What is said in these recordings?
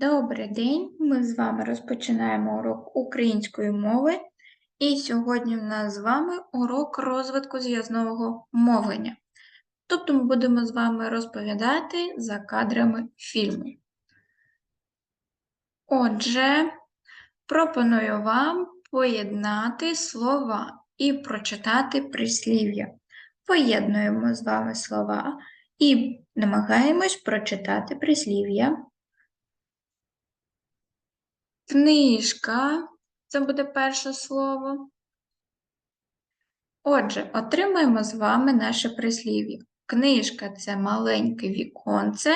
Добрий день! Ми з вами розпочинаємо урок української мови. І сьогодні в нас з вами урок розвитку зв'язного мовлення. Тобто ми будемо з вами розповідати за кадрами фільму. Отже, пропоную вам поєднати слова і прочитати прислів'я. Поєднуємо з вами слова і намагаємось прочитати прислів'я. Книжка це буде перше слово. Отже, отримаємо з вами наше прислів'я. Книжка це маленьке віконце,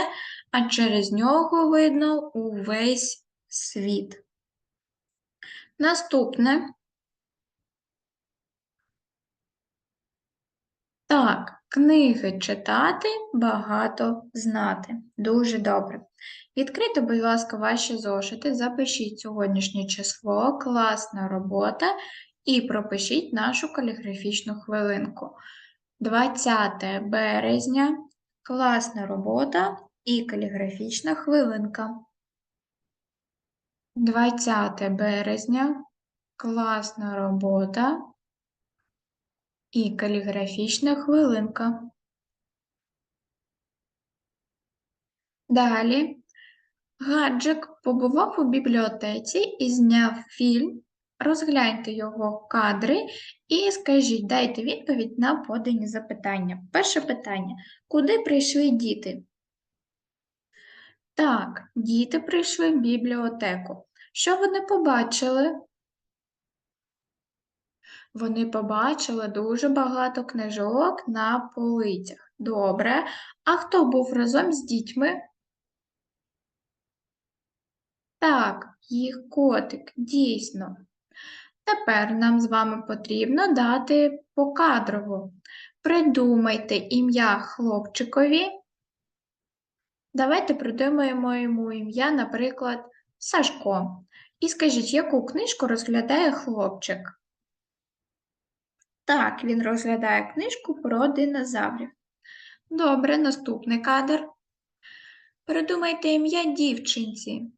а через нього видно увесь світ. Наступне. Так, книги читати, багато знати. Дуже добре. Відкрийте, будь ласка, ваші зошити, запишіть сьогоднішнє число, класна робота і пропишіть нашу каліграфічну хвилинку. 20 березня, класна робота і каліграфічна хвилинка. 20 березня, класна робота і каліграфічна хвилинка. Далі Гаджик побував у бібліотеці і зняв фільм. Розгляньте його кадри і скажіть, дайте відповідь на подані запитання. Перше питання: куди прийшли діти? Так, діти прийшли в бібліотеку. Що вони побачили? Вони побачили дуже багато книжок на полицях. Добре. А хто був разом з дітьми? Так, їх котик, дійсно. Тепер нам з вами потрібно дати покадрово. Придумайте ім'я хлопчикові. Давайте придумаємо йому ім'я, наприклад, Сашко. І скажіть, яку книжку розглядає хлопчик? Так, він розглядає книжку про динозаврів. Добре, наступний кадр. Придумайте ім'я дівчинці.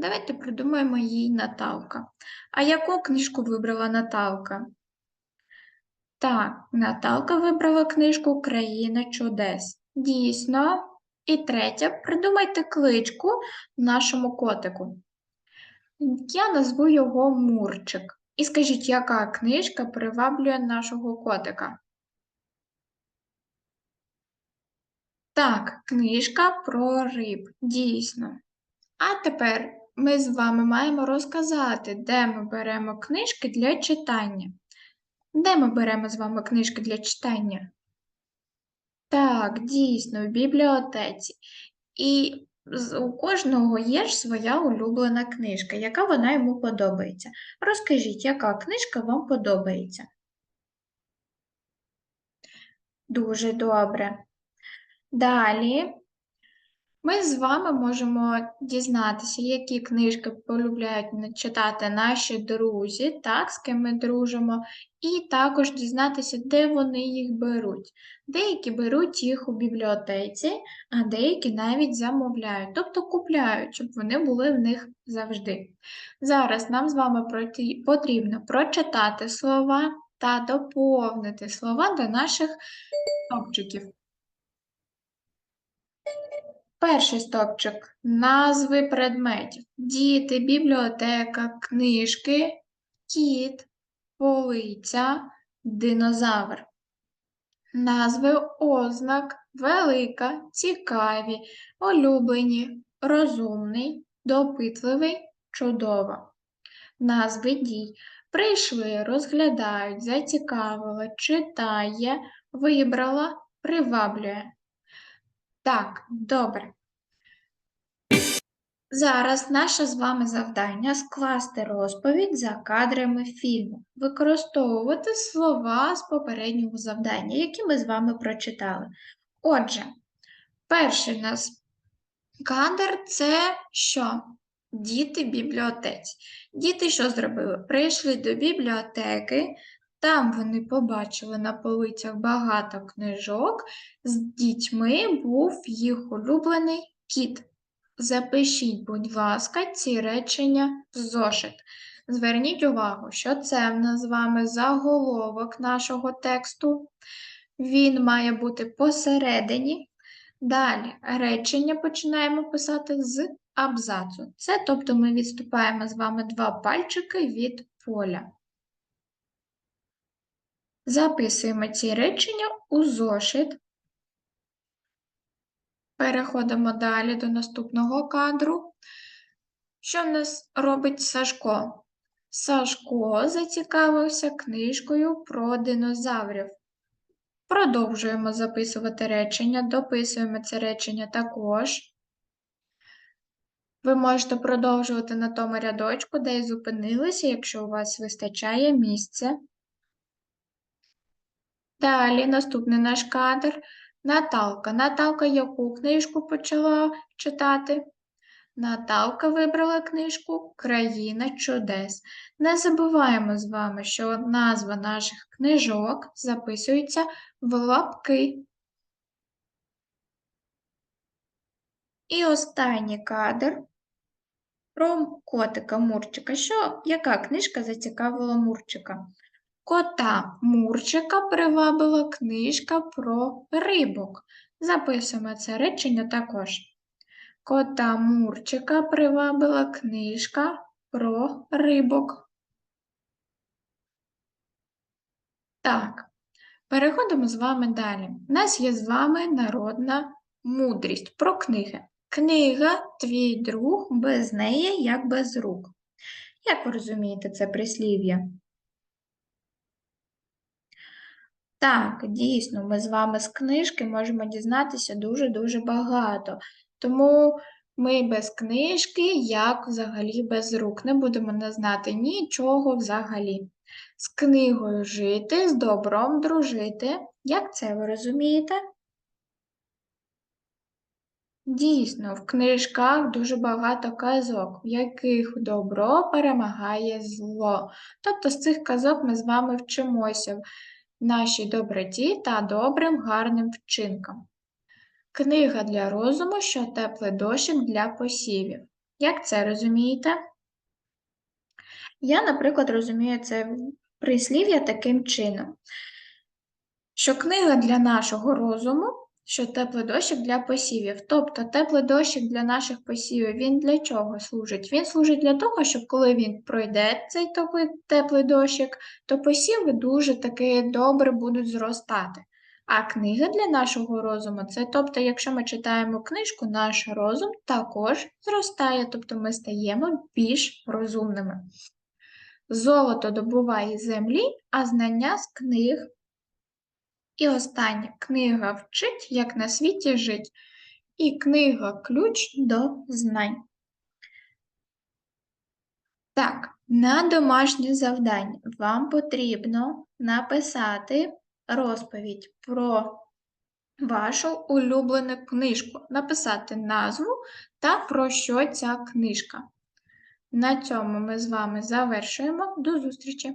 Давайте придумаємо їй Наталка. А яку книжку вибрала Наталка? Так, Наталка вибрала книжку Країна чудес. Дійсно. І третє, придумайте кличку нашому котику. Я назву його Мурчик. І скажіть, яка книжка приваблює нашого котика? Так, книжка про риб. Дійсно. А тепер ми з вами маємо розказати, де ми беремо книжки для читання. Де ми беремо з вами книжки для читання? Так, дійсно, в бібліотеці. І у кожного є ж своя улюблена книжка, яка вона йому подобається. Розкажіть, яка книжка вам подобається? Дуже добре. Далі ми з вами можемо дізнатися, які книжки полюбляють читати наші друзі, так, з ким ми дружимо, і також дізнатися, де вони їх беруть. Деякі беруть їх у бібліотеці, а деякі навіть замовляють, тобто купляють, щоб вони були в них завжди. Зараз нам з вами потрібно прочитати слова та доповнити слова до наших топчиків. Перший стопчик назви предметів. Діти, бібліотека, книжки, кіт, полиця, динозавр. Назви ознак велика, цікаві, улюблені, розумний, допитливий, чудово. Назви дій. Прийшли, розглядають, зацікавили, читає, вибрала, приваблює. Так, добре. Зараз наше з вами завдання скласти розповідь за кадрами фільму, використовувати слова з попереднього завдання, які ми з вами прочитали. Отже, перший у нас кадр це що? Діти бібліотеці. Діти що зробили? Прийшли до бібліотеки, там вони побачили на полицях багато книжок, з дітьми був їх улюблений кіт. запишіть, будь ласка, ці речення в зошит. Зверніть увагу, що це в нас з вами заголовок нашого тексту. Він має бути посередині. Далі речення починаємо писати з абзацу. Це тобто ми відступаємо з вами два пальчики від поля. Записуємо ці речення у зошит. Переходимо далі до наступного кадру. Що в нас робить Сашко? Сашко зацікавився книжкою про динозаврів. Продовжуємо записувати речення, дописуємо це речення також. Ви можете продовжувати на тому рядочку, де і зупинилися, якщо у вас вистачає місця. Далі наступний наш кадр. Наталка. Наталка яку книжку почала читати? Наталка вибрала книжку Країна чудес. Не забуваємо з вами, що назва наших книжок записується в лапки. І останній кадр про котика Мурчика. Що, яка книжка зацікавила Мурчика? Кота Мурчика привабила книжка про рибок. Записуємо це речення також. Кота Мурчика привабила книжка про рибок. Так, переходимо з вами далі. У нас є з вами народна мудрість про книги. Книга твій друг без неї, як без рук. Як ви розумієте це прислів'я? Так, дійсно, ми з вами з книжки можемо дізнатися дуже-дуже багато. Тому ми без книжки, як взагалі без рук. Не будемо не знати нічого взагалі. З книгою жити, з добром дружити. Як це ви розумієте? Дійсно, в книжках дуже багато казок, в яких добро перемагає зло. Тобто з цих казок ми з вами вчимося нашій доброті та добрим гарним вчинкам. Книга для розуму, що теплий дощик для посівів. Як це розумієте? Я, наприклад, розумію це прислів'я таким чином, що книга для нашого розуму, що теплий дощик для посівів. Тобто теплий дощик для наших посівів, він для чого служить? Він служить для того, щоб коли він пройде цей теплий дощик, то посіви дуже таки добре будуть зростати. А книга для нашого розуму це, тобто, якщо ми читаємо книжку, наш розум також зростає, тобто ми стаємо більш розумними. Золото добуває землі, а знання з книг. І останнє книга вчить, як на світі жить, і книга ключ до знань. Так, на домашнє завдання вам потрібно написати розповідь про вашу улюблену книжку, написати назву та про що ця книжка. На цьому ми з вами завершуємо. До зустрічі!